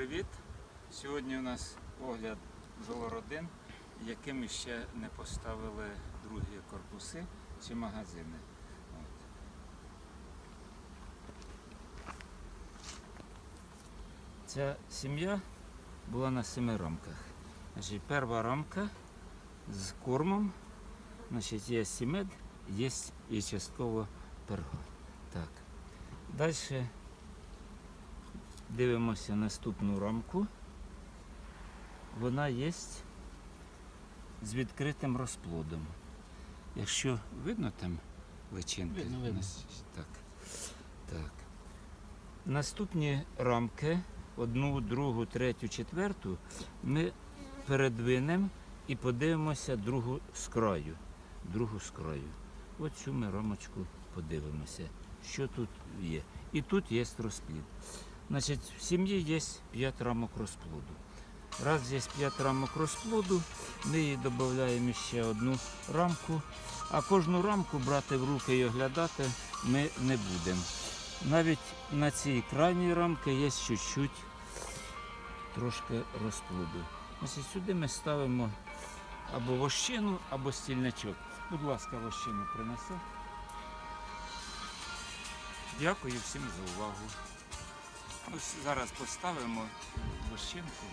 привіт! Сьогодні у нас огляд бджолородин, якими ще не поставили другі корпуси чи магазини. От. Ця сім'я була на семи рамках. Значить, перша рамка з кормом, значить, є сімед, є і частково перго. Так. Далі дивимося наступну рамку. Вона є з відкритим розплодом. Якщо видно там личинки? Видно, видно. Так. так. Наступні рамки, одну, другу, третю, четверту, ми передвинемо і подивимося другу з краю. Другу з краю. От цю ми рамочку подивимося, що тут є. І тут є розплід. Значить, в сім'ї є 5 рамок розплоду. Раз є 5 рамок розплоду, ми їй додаємо ще одну рамку, а кожну рамку брати в руки і оглядати ми не будемо. Навіть на цій крайній рамці є чуть-чуть трошки розплоду. Значить, сюди ми ставимо або вощину, або стільничок. Будь ласка, вощину принеси. Дякую всім за увагу. Ось зараз поставимо вощинку.